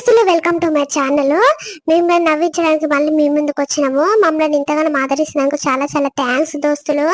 దోస్తులు welcome to my channel. మేము నవ్వించడానికి మళ్ళీ మీ ముందుకు వచ్చినాము. మమ్మల్ని ఇంతగానో ఆదరిస్తున్నందుకు చాలా చాలా థ్యాంక్స్ దోస్తులు.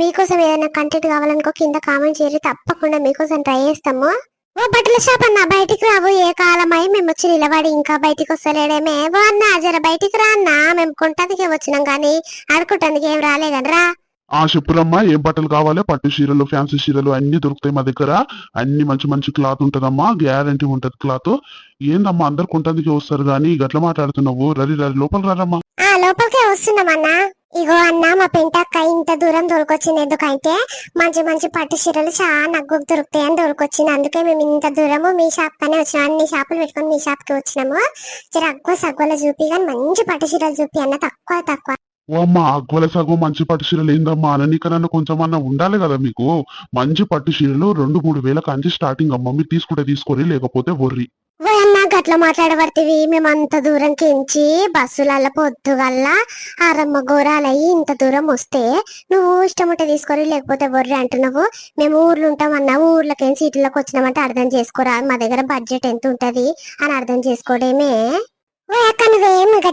మీకోసం ఏదైనా కంటెంట్ కావాలనుకో కింద కామెంట్ చేయరు తప్పకుండా మీకోసం ట్రై చేస్తాము. ఓ బట్టల షాప్ అన్న బయటికి రావు. ఏ కాలమై మేము వచ్చి నిలబడి ఇంకా బయటికి వస్తలేడేమే. ఓ అన్న జర బయటికి రా అన్న. మేము కొంటానికి వచ్చినాం కానీ ఆడుకుంటానికి ఏం రాలేదనరా. ఆ చెప్పురమ్మా ఏం బట్టలు కావాలి? పట్టు చీరలు ఫ్యాన్సీ చీరలు అన్ని దొరుకుతాయి మా దగ్గర. అన్ని మంచి మంచి క్లాత్ ఉంటదమ్మా. గ్యారంటీ ఉంటది క్లాత్. ఏందమ్మా అందరు కొంటానికి వస్తారు గానీ గట్ల మాట్లాడుతున్నావు? రరి రరి లోపల రారమ్మా. ఆ లోపలికే వస్తున్నామన్నా. ఇగో అన్న మా పెంటక్క ఇంత దూరం దొరికొచ్చింది ఎందుకంటే మంచి మంచి పట్టు చీరలు చాలా నగ్గుకు అని దొరికొచ్చింది. అందుకే మేము ఇంత దూరము మీ షాప్ కనే వచ్చినాం. అన్ని షాపులు పెట్టుకొని మీ షాప్కి వచ్చినాము. జర అగ్గో సగ్గోల చూపి కానీ మంచి పట్టు చీరలు చూపి అన్న. తక్కువ తక్కువ. ఓ అమ్మ అగ్వల సగం మంచి పట్టు చీరలు ఏందమ్మా? అననీకన్నా కొంచెం అన్న ఉండాలి కదా మీకు? మంచి పట్టు చీరలు రెండు మూడు వేల కంచి స్టార్టింగ్ అమ్మ. మీరు తీసుకుంటే తీసుకోరి లేకపోతే వర్రి. ఓ అన్న గట్ల మాట్లాడబడితివి. మేము అంత దూరం కించి బస్సులల్ల పొద్దుగల్లా ఆరమ్మ గోరాలయ్యి ఇంత దూరం వస్తే నువ్వు ఇష్టం ఉంటే తీసుకొని లేకపోతే బొర్రె అంటున్నావు. మేము ఊర్లో ఉంటాం అన్న ఊర్లకేం సీట్లకు వచ్చినామంటే అర్థం చేసుకోరా? మా దగ్గర బడ్జెట్ ఎంత ఉంటది అని అర్థం చేసుకోవడమే ఓ అక్క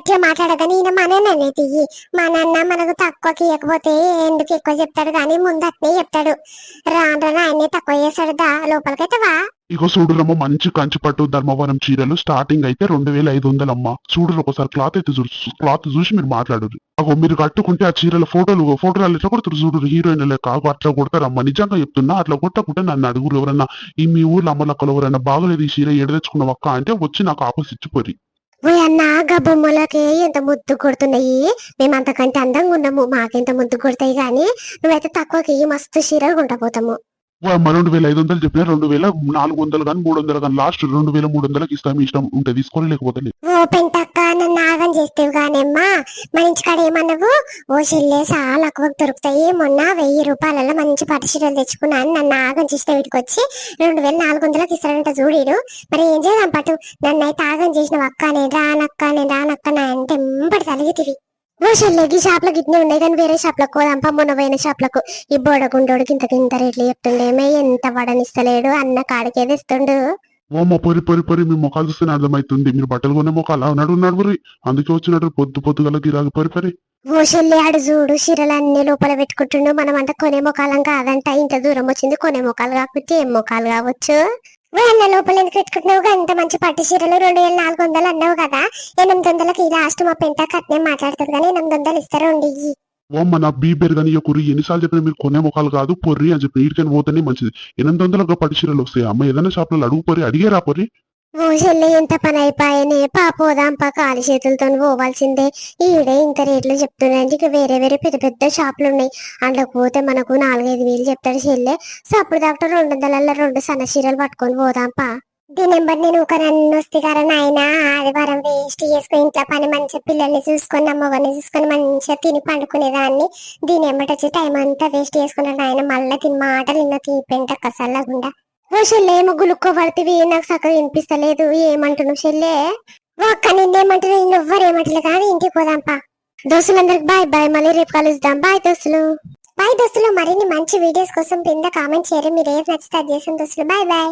నువ్వేం గట్టిగా మాట్లాడగాని ఈయన మన అనేది మా నాన్న మనకు తక్కువకి ఇవ్వకపోతే ఎందుకు ఎక్కువ చెప్తాడు? కానీ ముందు అట్నే చెప్తాడు. రాను రాను ఆయనే తక్కువ చేస్తాడు. దా లోపలికైతే వా. ఇగో చూడురమ్మ మంచి కంచి పట్టు ధర్మవరం చీరలు స్టార్టింగ్ అయితే రెండు వేల ఐదు వందలు అమ్మా. చూడరు ఒకసారి క్లాత్ అయితే చూడు క్లాత్ చూసి మీరు మాట్లాడరు. అగో మీరు కట్టుకుంటే ఆ చీరల ఫోటోలు ఫోటోలు ఎట్లా కొడతారు చూడు హీరోయిన్ లెక్క. అగో అట్లా కొడతారమ్మ నిజంగా చెప్తున్నా అట్లా కొట్టకుంటే నన్ను అడుగురు ఎవరన్నా. ఈ మీ ఊర్లో అమ్మలక్కలు ఎవరైనా బాగలేదు ఈ చీర ఎడ తెచ్చుకున్న ఒక్క అంటే వచ్చి నాకు ఆపస్ ఇచ్చిపోయి ఓ అన్న గబ్బమ్మలకి ఎంత ముద్దు కొడుతున్నాయి. మేము అంతకంటే అందంగా ఉన్నాము మాకెంత ముద్దు కొడతాయి గాని నువ్వైతే తక్కువకి మస్తు చీరలు కొంటపోతాము ఓ రెండు వేల ఐదు వందలు చెప్పిన రెండు వేల నాలుగు వందలు కానీ మూడు వందలు కానీ లాస్ట్ రెండు వేల మూడు వందలకి ఇస్తాం ఇష్టం ఉంటే తీసుకొని లేకపోతే లేదు. ఓ పెంటక్క నన్ను ఆగం చేస్తేవి గానమ్మా మన ఇంటికాడ ఏమన్నావు ఓ చెల్లె చాలా ఎక్కువ దొరుకుతాయి. మొన్న వెయ్యి రూపాయలలో మంచి పట్టు చీరలు తెచ్చుకున్నాను నన్ను ఆగం చేసిన వీటికి వచ్చి రెండు వేల నాలుగు వందలకి ఇస్తాడంట చూడీడు మరి ఏం చేద్దాం పట్టు నన్ను అయితే ఆగం చేసిన అక్క నేను రానక్క నేను రానక్క నా అంటే ఎంబడి తలిగితివి ఓ చెల్లె ఈ షాప్లో గిట్నే ఉన్నాయి కానీ వేరే షాప్లకు పోదాంపా. మొన్న పోయిన షాప్లకు ఈ బోడగుండోడికి ఇంత ఇంత రేట్లు చెప్తుండేమే ఎంత వడనిస్తలేడు అన్న కాడికే తెస్తుండు. ఓ అమ్మ పొరి పొరి పొరి మీ ముఖాలు చూస్తే అర్థమవుతుంది మీరు బట్టలు కొనే ముఖాలు అన్నాడు నడువురి అందుకే వచ్చినట్టు పొద్దు పొద్దుగల గిరాకి పొరి పొరి. ఓ చెల్లి ఆడు చూడు చీరలన్నీ లోపల పెట్టుకుంటుండు. మనం అంట కొనే మొఖాలం కాదంట. ఇంత దూరం వచ్చింది కొనే మొఖాలు కాకపోతే ఏం మొఖాలు కావచ్చు? అన్న లోపల ఎందుకు పెట్టుకుంటున్నావు? అంత మంచి పట్టు చీరలు రెండు వేల నాలుగు వందలు అన్నావు కదా. ఎనిమిది వందలకి లాస్ట్ మా పెంట కట్నే మాట్లాడుతుంది కానీ ఎనిమిది వందలు ఇస్తారు ఉండి? ఓ నా బీ పెరగని కురి ఎన్నిసార్లు చెప్పినా మీరు కొనే ముఖాలు కాదు పొర్రి అని చెప్పి వీటికని పోతేనే మంచిది. ఎనిమిది వందలకు పట్టు చీరలు వస్తాయి? అమ్మ ఏదైనా షాప్లో అడుగు పొరి అడిగే రా పొరి ఓ చెల్లె ఎంత పని అయిపోయానే పాపోదాంపా కాలి చేతులతో పోవాల్సిందే. ఈడే ఇంత రేట్లు చెప్తున్నాయండి ఇక వేరే వేరే పెద్ద పెద్ద షాపులు ఉన్నాయి అందులో పోతే మనకు నాలుగైదు వేలు చెప్తాడు చెల్లె. సప్పుడు డాక్టర్ రెండు వందల రెండు సన్న చీరలు పట్టుకొని పోదాంపా. దీ నెంబర్ నేను ఒక నన్ను కదా నాయన? ఆదివారం వేస్ట్ చేసుకుని ఇంట్లో పని మంచిగా పిల్లల్ని చూసుకొని అమ్మవారిని చూసుకొని మంచిగా తిని పండుకునేదాన్ని. దీని నెంబర్ వచ్చి టైం అంతా వేస్ట్ చేసుకున్నాడు నాయన. మళ్ళీ తిని మాటలు నిన్న తీపెంట లేకుండా ఓ చెల్లె ఏమో పడితే నాకు చక్కగా వినిపిస్తలేదు. ఏమంటున్నావు షెల్లే ఒక్క నిన్నేమంటున్నావు నువ్వరు ఏమంటలే కానీ ఇంటికి పోదాంపా. దోస్తులందరికి బాయ్ బాయ్ మళ్ళీ రేపు కలుద్దాం. బాయ్ దోస్తులు. బాయ్ దోస్తులు మరిన్ని మంచి వీడియోస్ కోసం కింద కామెంట్ చేయరు. మీరు ఏది నచ్చితే అది చేసిన దోస్తులు. Bye bye.